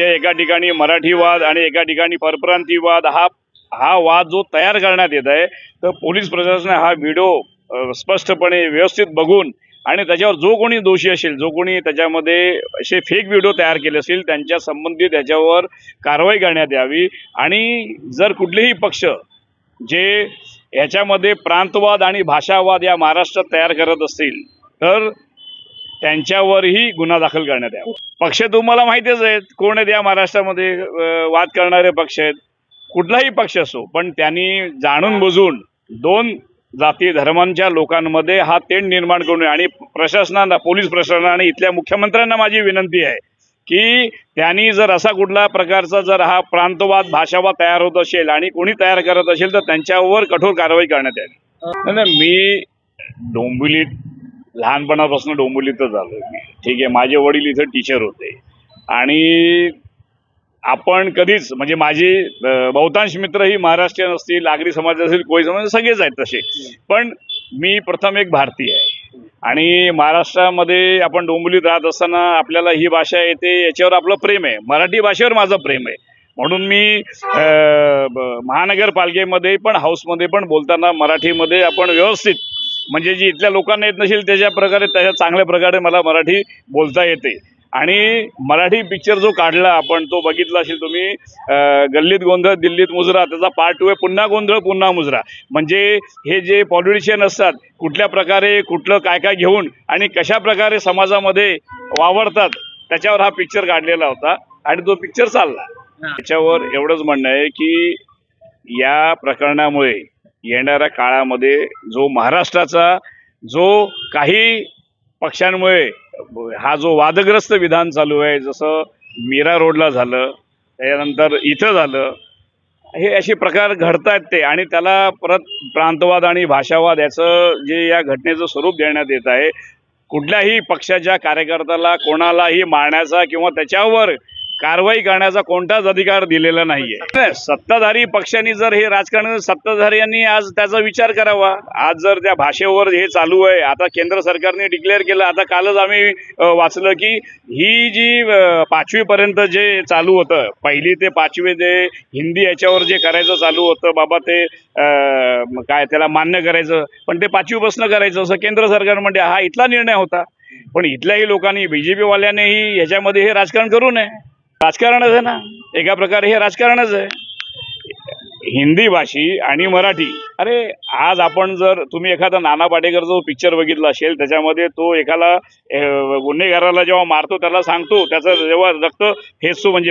जे एका ठिकाणी मराठीवाद आणि एका ठिकाणी परप्रांतीवाद हा हा वाद जो तयार करण्यात येत आहे तर पोलीस प्रशासनाने हा व्हिडिओ स्पष्टपणे व्यवस्थित बघून आणि त्याच्यावर जो कोणी दोषी असेल जो कोणी त्याच्यामध्ये असे फेक व्हिडिओ तयार केले असतील त्यांच्या संबंधित त्याच्यावर कारवाई करण्यात यावी. आणि जर कुठलेही पक्ष जे याच्यामध्ये प्रांतवाद आणि भाषावाद या महाराष्ट्रात तयार करत असतील तर त्यांच्यावरही गुन्हा दाखल करण्यात यावा. पक्ष तुम्हाला माहितीच आहेत कोण आहेत या महाराष्ट्रामध्ये वाद करणारे पक्ष आहेत. कुठलाही पक्ष असो पण त्यांनी जाणून बुजून दोन जाती धर्मांच्या लोकांमध्ये हा तेंड निर्माण करू नये आणि प्रशासनाला पोलीस प्रशासनाला आणि इथल्या मुख्यमंत्र्यांना माझी विनंती आहे की त्यांनी जर असा कुठला प्रकारचा जर हा प्रांतवाद भाषावाद तयार होत असेल आणि कोणी तयार करत असेल तर त्यांच्यावर कठोर कारवाई करण्यात यावी. नाही, मी डोंबिवली लहानपणापासून डोंबिवलीतच आलो ठीक आहे माझे वडील इथं टीचर होते. आणि आपण कधीच म्हणजे माझे बहुतांश मित्र ही महाराष्ट्रीयन असतील आगरी समाज असतील कोळी समाज सगळेच आहेत तसे. पण मी प्रथम एक भारतीय आहे. आणि महाराष्ट्रामध्ये आपण डोंबिवलीत राहत असताना आपल्याला ही भाषा येते याच्यावर आपलं प्रेम आहे. मराठी भाषेवर माझं प्रेम आहे. म्हणून मी महानगरपालिकेमध्ये पण हाऊसमध्ये पण बोलताना मराठीमध्ये आपण व्यवस्थित म्हणजे जी इथल्या लोकांना येत नसेल त्याच्या प्रकारे त्याच्या चांगल्या प्रकारे मला मराठी बोलता येते. आणि मराठी पिक्चर जो काढला आपण तो बघितला असेल तुम्ही गल्लीत गोंधळ दिल्लीत मुजरा त्याचा पार्ट टू आहे. पुन्हा गोंधळ पुन्हा मुजरा. म्हणजे हे जे पॉलिटिशियन असतात कुठल्या प्रकारे कुठलं काय काय घेऊन आणि कशा प्रकारे समाजामध्ये वावरतात त्याच्यावर हा पिक्चर काढलेला होता. आणि तो पिक्चर चालला. त्याच्यावर एवढंच म्हणणं आहे की या प्रकरणामुळे येणाऱ्या काळामध्ये जो महाराष्ट्राचा जो काही पक्षांमुळे हा जो वादग्रस्त विधान चालू आहे जसं मीरा रोडला झालं त्याच्यानंतर इथं झालं हे असे प्रकार घडत आहेत ते. आणि त्याला परत प्रांतवाद आणि भाषावाद याचं जे या घटनेचं स्वरूप देण्यात येत आहे कुठल्याही पक्षाच्या कार्यकर्त्याला कोणालाही मारण्याचा किंवा त्याच्यावर कारवाई करण्याचा कोणताच अधिकार दिलेला नाहीये. नाही, सत्ताधारी पक्षांनी जर हे राजकारण सत्ताधाऱ्यांनी आज त्याचा विचार करावा. आज जर त्या भाषेवर हे चालू आहे आता केंद्र सरकारने डिक्लेअर केलं आता कालच आम्ही वाचलं की ही जी पाचवीपर्यंत जे चालू होतं पहिली ते पाचवी ते हिंदी याच्यावर जे करायचं चालू होतं बाबा ते काय त्याला मान्य करायचं पण ते पाचवीपासून करायचं असं केंद्र सरकार म्हणजे हा इथला निर्णय होता. पण इथल्याही लोकांनी बीजेपी वाल्यांनीही ह्याच्यामध्ये हे राजकारण करू नये. राजकारणच आहे ना. एका प्रकारे हे राजकारणच आहे. हिंदी भाषी आणि मराठी. अरे आज आपण जर तुम्ही एखादा नाना पाटेकर जो पिक्चर बघितला असेल त्याच्यामध्ये तो एखादा गुन्हेगाराला जेव्हा मारतो त्याला सांगतो त्याचं जेव्हा रक्त फेसतो म्हणजे